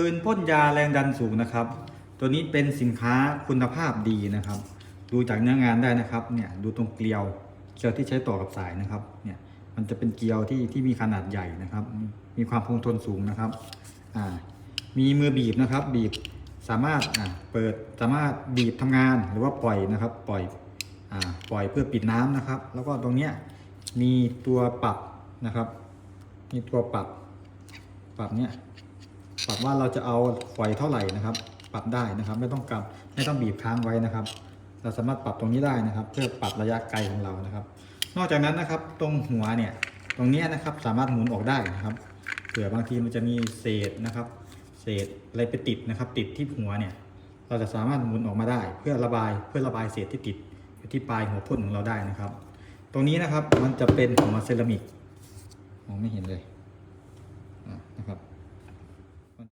ปืนพ่นยาแรงดันสูงนะครับ ตัวนี้เป็นสินค้าคุณภาพดีนะครับ ดูจากเนื้องานได้นะครับ เนี่ยดูตรงเกลียว เกลียวที่ใช้ต่อกับสายนะครับ เนี่ย มันจะเป็นเกลียวที่ที่มีขนาดใหญ่นะครับ มีความคงทนสูงนะครับ อ่า มีมือบีบนะครับ บีบสามารถอ่าเปิดสามารถบีบทำงานหรือว่าปล่อยนะครับ ปล่อยอ่าปล่อยเพื่อปิดน้ำนะครับ แล้วก็ตรงเนี้ยมีตัวปรับนะครับ มีตัวปรับ ปรับเนี้ย ปรับว่าเราจะเอาปล่อยเท่าไหร่นะครับ ปรับได้นะครับ ไม่ต้องกลับไม่ต้องบีบค้างไว้นะครับ เราสามารถปรับตรงนี้ได้นะครับ เพื่อปรับระยะไกลของเรานะครับ นอกจากนั้นนะครับตรงหัวเนี่ยตรงนี้นะครับสามารถหมุนออกได้นะครับเผื่อบางทีมันจะมีเศษนะครับ เศษอะไรไปติดนะครับ ติดที่หัวเนี่ย เราจะสามารถหมุนออกมาได้ เพื่อระบายเพื่อระบายเศษที่ติดอยู่ที่ปลายหัวพ่นของเราได้นะครับ ตรงนี้นะครับมันจะเป็นหัวเซรามิกมองไม่เห็นเลยนะครับ